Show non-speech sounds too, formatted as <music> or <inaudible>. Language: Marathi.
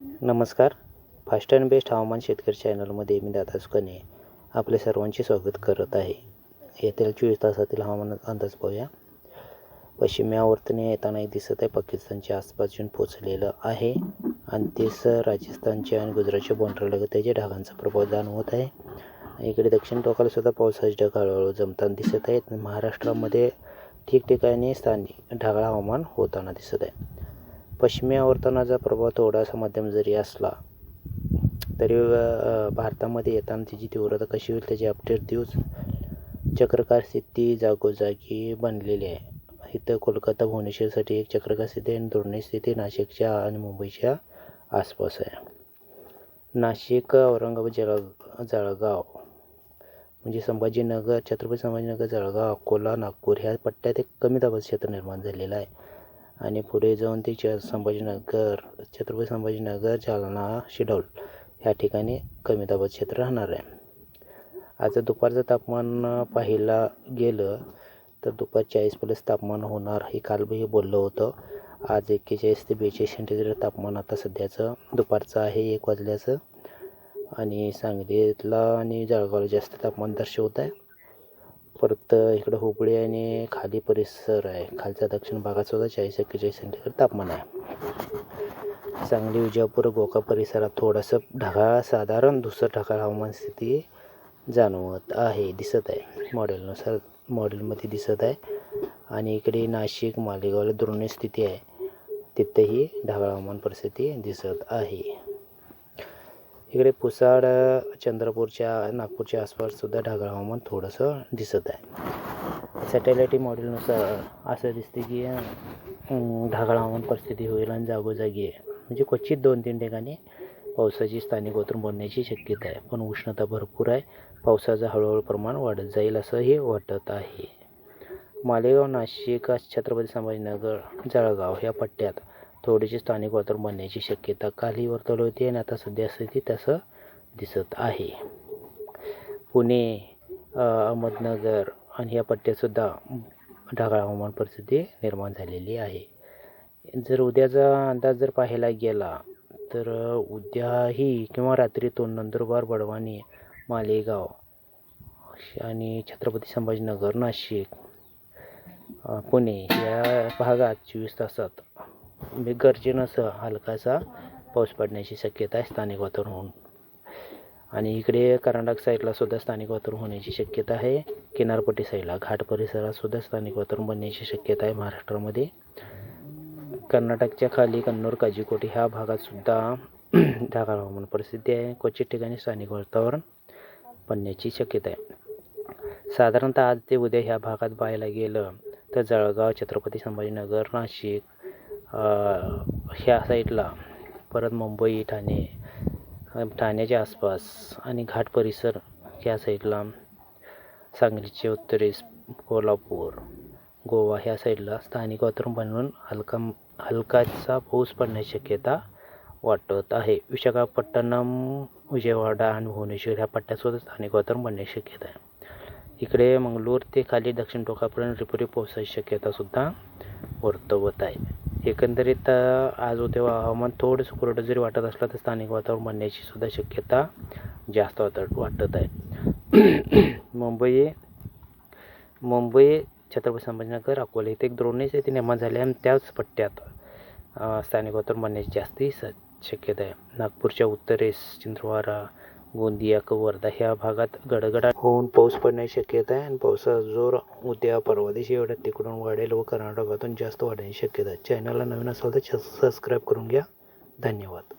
नमस्कार. फास्ट अँड बेस्ट हवामान शेतकरी चॅनलमध्ये मी दादा सुकने आपले सर्वांचे स्वागत करत आहे. येथील चोवीस तासातील हवामान अंदाज पाहूया. पश्चिमी आवर्तने येताना दिसत आहे. पाकिस्तानच्या आसपास येऊन पोचलेलं आहे. आणि तेच राजस्थानच्या आणि गुजरातच्या बॉर्डरलगत त्याच्या ढगांचा प्रभाव जाणवत आहे. इकडे दक्षिण टोकाला सुद्धा पावसाचे ढग हळूहळू जमताना दिसत आहेत. महाराष्ट्रामध्ये ठिकठिकाणी स्थानिक ढगाळ हवामान होताना दिसत आहे. पश्चिमी आवर्तनाचा प्रभाव थोडासा मध्यम जरी असला तरी भारतामध्ये येताना तिची तीव्रता कशी होईल त्याची अपडेट देऊच चक्रकार स्थिती जागोजागी बनलेली आहे. इथं कोलकाता भुवनेश्वरसाठी एक चक्रकार स्थिती आणि दुर्णी स्थिती नाशिकच्या आणि मुंबईच्या आसपास आहे. नाशिक औरंगाबाद जळ जळगाव म्हणजे संभाजीनगर छत्रपती संभाजीनगर जळगाव अकोला नागपूर ह्या पट्ट्यात एक कमी दाबाचं क्षेत्र निर्माण झालेलं आहे. आणि पुढे जाऊन ते च संभाजीनगर छत्रपती संभाजीनगर जालना शिडोल ह्या ठिकाणी कमी दाबाचं क्षेत्र राहणार आहे. आज दुपारचं तापमान पाहायला गेलं तर दुपार चाळीस प्लस तापमान होणार हे काल हे बोललं होतं. आज एक्केचाळीस ते बेचाळीस सेंटीग्रेड तापमान आता सध्याचं दुपारचं आहे एक वाजल्याचं. आणि सांगलीतला आणि जळगावला जास्त तापमान दर्शवत आहे. परत इकडं हुबळी आणि खाली परिसर आहे. खालच्या दक्षिण भागात सुद्धा चाळीस एक्केचाळीस सेंटीग्रेड तापमान आहे. सांगली विजापूर गोका परिसरात थोडंसं ढगाळ साधारण दुसरं ढगाळ हवामान स्थिती जाणवत आहे दिसत आहे. मॉडेलनुसार मॉडेलमध्ये दिसत आहे. आणि इकडे नाशिक मालेगावला दुर्णी स्थिती आहे. तिथेही ढगाळ हवामान परिस्थिती दिसत आहे. इकडे पुसाड चंद्रपूरच्या नागपूरच्या आसपास सुद्धा ढगाळ हवामान थोडंसं दिसत आहे. सॅटेलाईट मॉडेलनुसार असं दिसते की ढगाळ हवामान परिस्थिती होईल आणि जागोजागी आहे. म्हणजे क्वचित दोन तीन ठिकाणी पावसाची स्थानिक वातावरण बनण्याची शक्यता आहे. पण उष्णता भरपूर आहे. पावसाचं हळूहळू प्रमाण वाढत जाईल असंही वाटत आहे. मालेगाव नाशिक छत्रपती संभाजीनगर जळगाव या पट्ट्यात थोडीशी स्थानिक वातावरण बनण्याची शक्यता कालही वर्तवली होती आणि आता सध्या स्थिती तसं दिसत आहे. पुणे अहमदनगर आणि या पट्ट्यातसुद्धा ढगाळ हवामान परिस्थिती निर्माण झालेली आहे. जर उद्याचा अंदाज जर पाहायला गेला तर उद्याही किंवा रात्रीतून नंदुरबार बडवानी मालेगाव आणि छत्रपती संभाजीनगर नाशिक पुणे या भागात चोवीस तासात म्हणजे गरजेनुसार हलकासा पाऊस पडण्याची शक्यता आहे स्थानिक वातावरण होऊन आणि इकडे कर्नाटक साईडला सुद्धा स्थानिक वातावरण होण्याची शक्यता आहे. किनारपट्टी साईडला घाट परिसरात सुद्धा स्थानिक वातावरण बनण्याची शक्यता आहे महाराष्ट्रामध्ये. कर्नाटकच्या खाली कन्नूर काजीकोटी ह्या भागात सुद्धा <clears throat> ढगाळ हवामान परिस्थिती आहे. क्वचित ठिकाणी स्थानिक वातावरण बनण्याची शक्यता आहे. साधारणतः आज ते उद्या ह्या भागात पाहायला गेलं तर जळगाव छत्रपती संभाजीनगर नाशिक ह्या साईडला परत मुंबई ठाणे ठाण्याच्या आसपास आणि घाट परिसर ह्या साईडला सांगलीचे उत्तरेस कोल्हापूर गोवा ह्या साईडला स्थानिक वातावरण बनवून हलका हलकाचा पाऊस पडण्याची शक्यता वाटत आहे. विशाखापट्टणम विजयवाडा आणि भुवनेश्वर ह्या पट्ट्यासुद्धा स्थानिक वातावरण बनण्याची शक्यता आहे. इकडे मंगळूर ते खाली दक्षिण टोकापर्यंत रिपोरी पावसाची शक्यतासुद्धा वर्तवत आहे. एकंदरीत आज उद्या हवामान थोडंसं कोरडं जरी वाटत असलं तर स्थानिक वातावरण बनण्याची सुद्धा शक्यता जास्त वाटत वाटत आहे. <clears throat> मुंबई मुंबई छत्रपती संभाजीनगर अकोला इथे एक द्रोणीच येथे निर्माण झाले आणि त्याच पट्ट्यात स्थानिक वातावरण बनण्याची जास्ती स शक्यता आहे. नागपूरच्या उत्तरेस चिंद्रवारा गोंदिया क वर्धा ह्या भागात गडगडाट होऊन पाऊस पडण्याची शक्यता आहे आणि पावसाचा जोर उद्या परवा दिवशी एवढ्या तिकडून वाढेल व कर्नाटकातून जास्त वाढण्याची शक्यता आहे. चॅनलला नवीन असाल तर सबस्क्राईब करून घ्या. धन्यवाद.